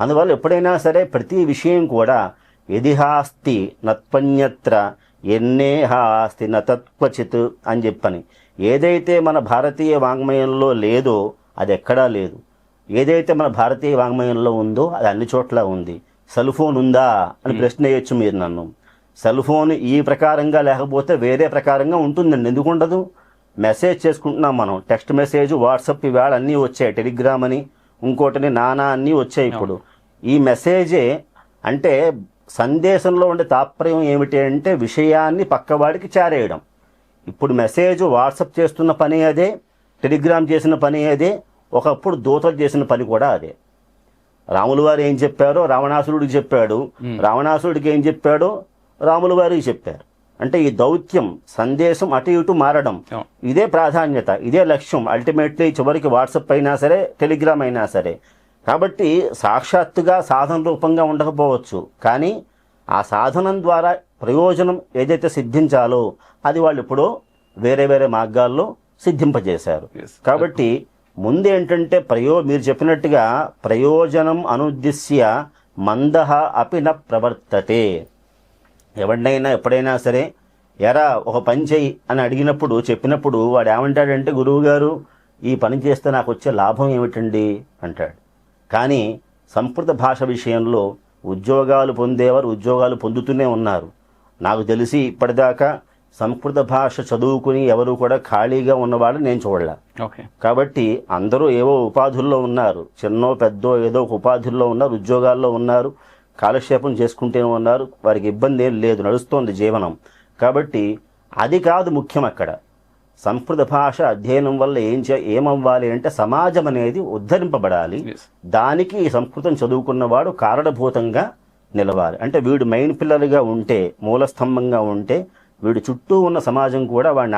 అందువల్ల ఎప్పుడైనా సరే ప్రతి విషయం కూడా ఎదిహాస్తి నత్పన్యత్ర ఎన్నేహాస్తి నతత్వచిత్ అని చెప్పని. ఏదైతే మన భారతీయ వాంగ్మయంలో లేదో అది ఎక్కడా లేదు. ఏదైతే మన భారతీయ వాంగ్మయంలో ఉందో అది అన్ని చోట్ల ఉంది. సెల్ ఫోన్ ఉందా అని ప్రశ్న వేయొచ్చు మీరు నన్ను. సెల్ ఫోన్ ఈ ప్రకారంగా లేకపోతే వేరే ప్రకారంగా ఉంటుందండి. ఎందుకు ఉండదు మెసేజ్ చేసుకుంటున్నాం మనం. టెక్స్ట్ మెసేజ్ వాట్సాప్ ఇవాళ అన్నీ వచ్చాయి. టెలిగ్రామ్ అని ఇంకోటిని నానా అన్నీ వచ్చాయి ఇప్పుడు. ఈ మెసేజే అంటే సందేశంలో ఉండే తాత్పర్యం ఏమిటి అంటే విషయాన్ని పక్కవాడికి చేరేయడం. ఇప్పుడు మెసేజ్ వాట్సాప్ చేస్తున్న పని అదే టెలిగ్రామ్ చేసిన పని అదే ఒకప్పుడు దూతలు చేసిన పని కూడా అదే. రాముల వారు ఏం చెప్పారో రావణాసురుడికి చెప్పాడు. రావణాసురుడికి ఏం చెప్పాడో రాముల వారికి చెప్పారు. అంటే ఈ దౌత్యం సందేశం అటు ఇటు మారడం. ఇదే ప్రాధాన్యత ఇదే లక్ష్యం. అల్టిమేట్లీ చివరికి వాట్సాప్ అయినా సరే టెలిగ్రామ్ అయినా సరే. కాబట్టి సాక్షాత్తుగా సాధన రూపంగా ఉండకపోవచ్చు. కానీ ఆ సాధనం ద్వారా ప్రయోజనం ఏదైతే సిద్ధించాలో అది వాళ్ళు ఎప్పుడో వేరే వేరే మార్గాల్లో సిద్ధింపజేశారు. కాబట్టి ముందు ఏంటంటే ప్రయో మీరు చెప్పినట్టుగా ప్రయోజనం అనుద్దిశ్య మందహ అపి న ప్రవర్తతే. ఎవరినైనా ఎప్పుడైనా సరే ఎరా ఒక పని చెయ్యి అని అడిగినప్పుడు చెప్పినప్పుడు వాడు ఏమంటాడంటే గురువు గారు ఈ పని చేస్తే నాకు వచ్చే లాభం ఏమిటండి? అంటాడు. కానీ సంస్కృత భాష విషయంలో ఉద్యోగాలు పొందేవారు ఉద్యోగాలు పొందుతూనే ఉన్నారు. నాకు తెలిసి ఇప్పటిదాకా సంస్కృత భాష చదువుకుని ఎవరు కూడా ఖాళీగా ఉన్నవాడు నేను చూడలే. ఓకే. కాబట్టి అందరూ ఏవో ఉపాధుల్లో ఉన్నారు. చిన్నో పెద్దో ఏదో ఒక ఉపాధుల్లో ఉన్నారు ఉద్యోగాల్లో ఉన్నారు కాలక్షేపం చేసుకుంటూనే ఉన్నారు. వారికి ఇబ్బంది ఏం లేదు నడుస్తోంది జీవనం. కాబట్టి అది కాదు ముఖ్యం అక్కడ. సంస్కృత భాష అధ్యయనం వల్ల ఏం చే ఏమవ్వాలి అంటే సమాజం అనేది ఉద్ధరింపబడాలి. దానికి ఈ సంస్కృతం చదువుకున్నవాడు కారణభూతంగా నిలవాలి. అంటే వీడు మెయిన్ పిల్లర్గా ఉంటే మూలస్తంభంగా ఉంటే వీడి చుట్టూ ఉన్న సమాజం కూడా వాడిని